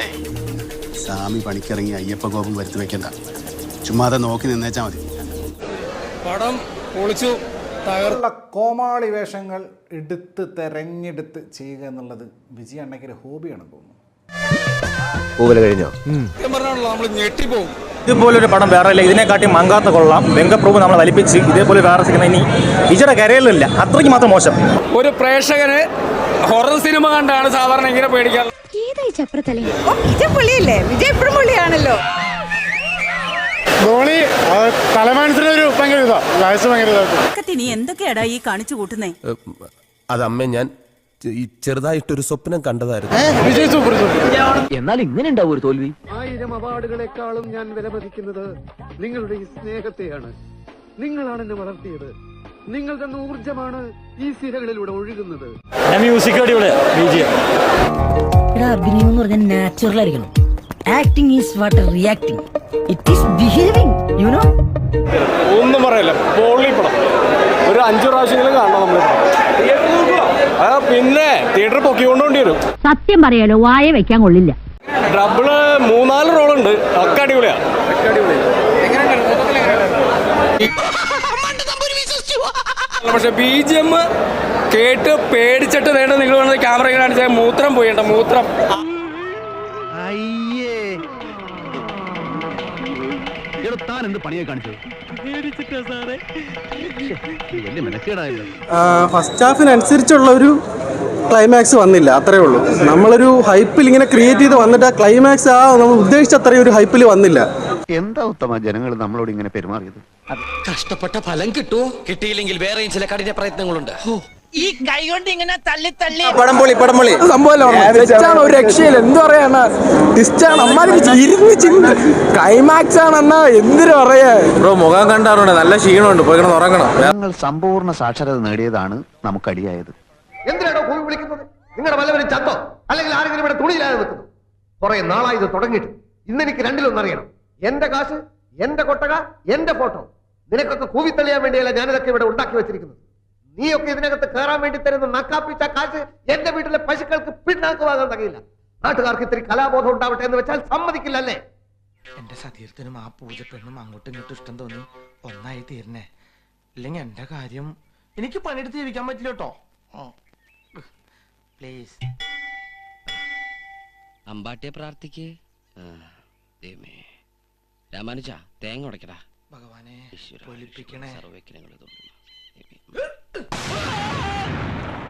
പിന്നെ സ്വാമി പണിക്കിറങ്ങി അയ്യപ്പ കോപം വരുത്തി വെക്കണ്ട ചുമ്മാതെ നോക്കി നിന്നേച്ചാ മതി. പടം പൊളിച്ചു കോമാളി വേഷങ്ങൾ എടുത്ത് തെരഞ്ഞെടുത്ത് ചെയ്യുക എന്നുള്ളത് വിജയ അണ്ണയ്ക്കൊരു ഹോബിയാണ് തോന്നുന്നു. കഴിഞ്ഞോ? നമ്മൾ ഇതുപോലൊരു പടം വേറെ ഇല്ല. ഇതിനെക്കാട്ടി മങ്കാത്ത കൊള്ളാം. വെങ്കപ്രഭു നമ്മളെ വലിപ്പിച്ച് ഇതേപോലെ വേറെ സിനിമ ഇനി വിജയുടെ കരയിലില്ല അത്രയ്ക്ക് മാത്രം മോശം. ഒരു പ്രേക്ഷകന് ഹൊറർ സിനിമ കണ്ടാണ് സാധാരണ ഇങ്ങനെ പേടിക്കാൻ ചപ്രത്തലേ. ഓ, വിജയ് പുള്ളിയല്ലേ? വിജയ് എപ്പോഴും പുള്ളിയാണല്ലോ. ധോണി തലമാനത്തിന് ഒരു ഭയങ്കര ഇതാ. വയസ്സ് ഭയങ്കര നീ എന്തൊക്കെയാടാ ഈ കാണിച്ചു കൂട്ടുന്നേ? അതമ്മ ഞാൻ ഈ ചെറുതായിട്ടൊരു സ്വപ്നം കണ്ടതായിരുന്നു. Vijay super super. എന്നാൽ ഇങ്ങനെ ഉണ്ടാവും ഒരു തോൽവി. ആയിരം അവാർഡുകളെക്കാളും ഞാൻ വിലമതിക്കുന്നത് നിങ്ങളുടെ ഈ സ്നേഹത്തെയാണ്. നിങ്ങളാണ് എന്നെ വളർത്തിയത്. നിങ്ങൾ തന്ന ഊർജമാണ് ഈ സിരകളിലൂടെ ഒഴുകുന്നത്. മ്യൂസിക് അടിപൊളിയാണ് അഭിനയം എന്ന് പറഞ്ഞാൽ നാച്ചുറൽ ആയിരിക്കണം. Acting is what reacting it is behaving you know ഒന്നും പറയല്ല പൊള്ളി പടം. ഒരു അഞ്ചു പ്രാവശ്യങ്ങളും കാണണം നമ്മൾ ആ പിന്നെ തിയേറ്റർ പൊക്കിക്കൊണ്ടോണ്ടി വരും സത്യം പറയാലോ വായ വെക്കാൻ കൊള്ളില്ല. ഡബിൾ മൂന്നാൽ റോളുണ്ട്. ഒക്കെ അടിപൊളിയാ. പക്ഷെ ബി ജി എം കേട്ട് പേടിച്ചിട്ട് നേട്ടം നിങ്ങൾ വേണത് ക്യാമറ കാണിച്ച മൂത്രം പോയിട്ട മൂത്രം. ഫസ്റ്റ് ഹാഫിനനുസരിച്ചുള്ള ഒരു ക്ലൈമാക്സ് വന്നില്ല അത്രേ ഉള്ളൂ. നമ്മളൊരു ഹൈപ്പിൽ ഇങ്ങനെ ക്രിയേറ്റ് ചെയ്ത് വന്നിട്ട് ആ ക്ലൈമാക്സ് ആ നമ്മൾ ഉദ്ദേശിച്ച അത്രയും ഒരു ഹൈപ്പിൽ വന്നില്ല. എന്താ ഉത്തമ ജനങ്ങൾ നമ്മളോട് ഇങ്ങനെ പെരുമാറിയത്? കഷ്ടപ്പെട്ട ഫലം കിട്ടുമോ കിട്ടിയില്ലെങ്കിൽ വേറെയും ചില കഠിന പ്രയത്നങ്ങളുണ്ട്. ഈ കൈ കൊണ്ട് ഇങ്ങനെ തള്ളി തള്ളി പടംപൊളി പടംപൊളി. സംഭവം ഒരു രക്ഷയില്ല. എന്ത് പറയാണ് ടിസ്റ്റാണ് അമ്മാതിരി ഇരുന്ന് ചിന്ത ക്ലൈമാക്സ് ആണെന്നാ എന്തിനു പറയാ? ബ്രോ മുഖം കണ്ടാറുണ്ട്. നല്ല ക്ഷീണമുണ്ട്. പോയി കിടന്ന് ഉറങ്ങണം. ഞങ്ങൾ സമ്പൂർണ സാക്ഷരത നേടിയതാണ് നമുക്കടിയായത്. എന്തിനാണോ ഭൂമി വിളിക്കുന്നത്? നിങ്ങളുടെ വല്ലവരും ചത്തോ? അല്ലെങ്കിൽ ആരെങ്കിലും ഇവിടെ തുണിയില്ലാതെ നിൽക്കുന്നു? കുറെ നാളായി ഇത് തുടങ്ങിയിട്ട്. ഇന്നെനിക്ക് രണ്ടിലൊന്നറിയണം. എന്റെ കാശ് എന്റെ കൊട്ടക എന്റെ ഫോട്ടോ. നിനക്കൊക്കെ കൂവിത്തള്ളിയാൻ വേണ്ടിയല്ല ഞാനിതൊക്കെ ഇവിടെ ഉണ്ടാക്കി വെച്ചിരിക്കുന്നത്. നീയൊക്കെ ഇതിനകത്ത് കയറാൻ വേണ്ടി തരുന്ന നക്കാപ്പിച്ച കാശ് എന്റെ വീട്ടിലെ പശുക്കൾക്ക് പിന്നാക്ക് വാങ്ങാൻ തകയില്ല. നാട്ടുകാർക്ക് ഇത്തിരി കലാബോധം ഉണ്ടാവട്ടെ എന്ന് വെച്ചാൽ സമ്മതിക്കില്ല അല്ലേ എന്റെ സതീർത്ഥനും ആ പൂജപ്പെണ്ണും അങ്ങോട്ടും ഇങ്ങോട്ടും ഇഷ്ടം തോന്നി ഒന്നായി തീരണേ. ഇല്ലെങ്കിൽ എന്റെ കാര്യം എനിക്ക് പണിയെടുത്ത് ജീവിക്കാൻ പറ്റില്ല കേട്ടോ. പ്ലീസ് അമ്പാട്ടിയെ പ്രാർത്ഥിക്ക്. രാമാനുജ തേങ്ങ ഉടക്കടാ ഭഗവാനെ സർവജ്ഞനങ്ങൾ തോന്നുന്നു